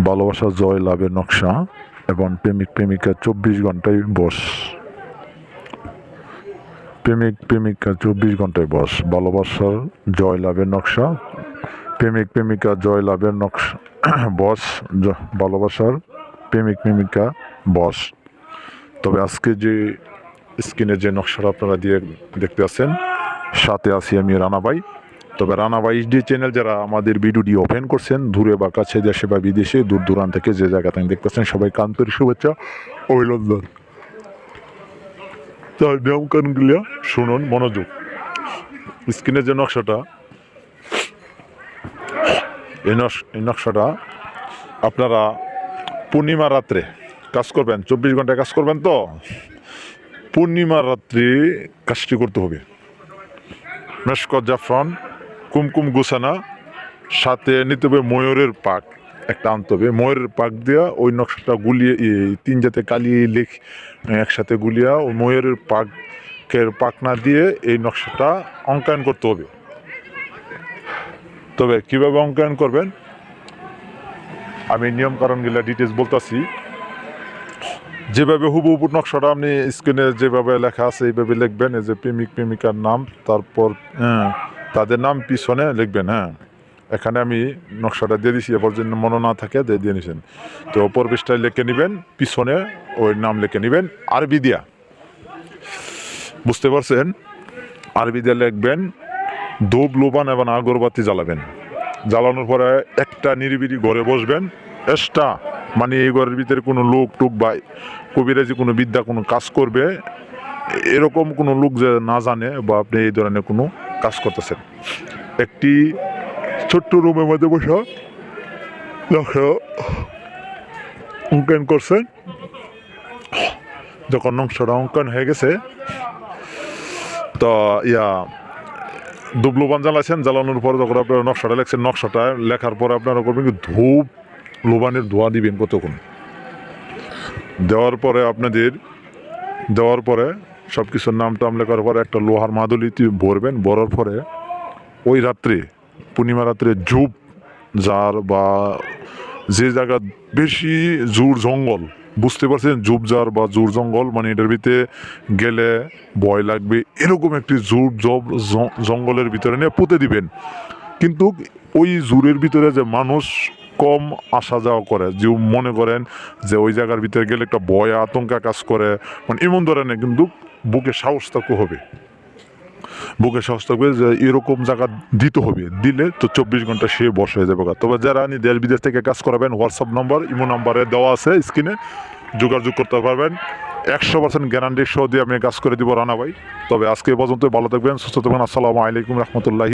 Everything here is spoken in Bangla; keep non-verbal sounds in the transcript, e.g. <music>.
ভালোবাসা, জয়, লাভের নকশা এবং প্রেমিক, প্রেমিকা চব্বিশ ঘন্টায় বস। প্রেমিক, প্রেমিকা চব্বিশ ঘন্টায় বস। ভালোবাসার জয়, লাভের নকশা। প্রেমিক, প্রেমিকা জয়, লাভের নকশা। <clears throat> বস ভালোবাসার প্রেমিক, প্রেমিকা বস। তবে আজকে যে স্ক্রিনে যে নকশাটা আপনারা দিয়ে দেখতে আছেন, সাথে আছি আমি রানাবাই তবে রানাবাই ডি চ্যানেল যারা আমাদের ভিডিওটি ওপেন করছেন, দূরে বা কাছে দেশে বা বিদেশে, দূর দূরান্ত থেকে যে জায়গা থেকে দেখতেছেন সবাইকে আন্তরিক শুভেচ্ছা, অভিনন্দন। তার নিয়মকানুনগুলো শুনুন, মনোযোগ। স্ক্রিনের যে নকশাটা, এই নকশ- এই নকশাটা আপনারা পূর্ণিমা রাত্রে কাজ করবেন, চব্বিশ ঘন্টায় কাজ করবেন তো? পূর্ণিমা রাত্রি কাজটি করতে হবে। মেশকত জাফরান কুমকুম গুসানা সাথে নিতে হবে ময়ূরের পাক, একটা আনতে হবে। ময়ূরের পাক দেওয়া ওই নকশাটা গুলিয়ে তিন জাতে কালি লেখ একসাথে গুলিয়া ওই ময়ূরের পাকের পাক না দিয়ে এই নকশাটা অঙ্কায়ন করতে হবে। তবে কীভাবে অঙ্কায়ন করবেন? আমি নিয়ম ডিটেলস বলতেছি। যেভাবে হুবহু নকশাটা আপনি স্ক্রিনে যেভাবে লেখা আছে, এইভাবে লিখবেন, এই যে প্রেমিক প্রেমিকার নাম, তারপর তাদের নাম পিছনে লিখবেন হ্যাঁ। এখানে আমি নকশাটা দিয়ে দিছি, এবার জন্য মনে না থাকে, দিয়ে দিয়ে নিছেন। তো পৃষ্ঠায় লিখে নেবেন, পিছনে ওই নাম লিখে নেবেন, আরবি দিয়া। বুঝতে পারছেন? আরবি দিয়ে লিখবেন, ধূপ, লোবান এবং আগরবাতি জ্বালাবেন। জ্বালানোর পরে একটা নিরিবিলি ঘরে বসবেন, এক্সট্রা মানে এই ঘরের ভিতরে কোনো লোক টুক বা কবিরাজি, কোনো বিদ্যা, কোনো কাজ করবে, এরকম কোনো লোক যে না জানে বা আপনি এই ধরনের কোনো কাজ করতেছেন। একটি ছোট্ট রুমের মধ্যে বসে অঙ্কন করছেন। যখন নকশাটা অঙ্কন হয়ে গেছে, তো ইয়া, দুবলুবান জ্বালাইছেন, জ্বালানোর পর যখন আপনারা নকশাটা লেখছেন, নকশাটা লেখার পর আপনারা করবেন কি ধূপ লোবানের ধোয়া দিবেন কতক্ষণ? দেওয়ার পরে আপনাদের, দেওয়ার পরে সব কিছুর নাম টাম লেখার পরে একটা লোহার মাদুলিতে ভরবেন, ভরার পরে ওই রাত্রে, পূর্ণিমা রাত্রে ঝুপ, যার বা যে জায়গা বেশি জোর জঙ্গল, বুঝতে পারছেন? ঝুপঝাড় বা জোর জঙ্গল মানে এটার ভিতরে গেলে ভয় লাগবে, এরকম একটি জোর জব জঙ্গলের ভিতরে নিয়ে পুঁতে দিবেন। কিন্তু ওই জোরের ভিতরে যে মানুষ কম আসা যাওয়া করে। যে মনে করেন যে ওই জায়গার ভিতরে গেলে একটা ভয়, আতঙ্কা কাজ করে। মানে এমন ধরনের কিন্তু বুকে সাহস থাকতে হবে। বুকে সাহস থাকবে যে এরকম জায়গা দিতে হবে। দিলে তো চব্বিশ ঘণ্টা সে বসে হয়ে যাবে তবে যারা আপনি দেশ বিদেশ থেকে কাজ করাবেন হোয়াটসঅ্যাপ নম্বর ইমো নাম্বারে দেওয়া আছে স্ক্রিনে যোগাযোগ করতে পারবেন। একশো পার্সেন্ট গ্যারান্টি সহ দিয়ে আমি কাজ করে দিব রানা ভাই। তবে আজকে পর্যন্ত ভালো থাকবেন, সুস্থ থাকবেন। আসসালামু আলাইকুম রহমতুল্লাহি।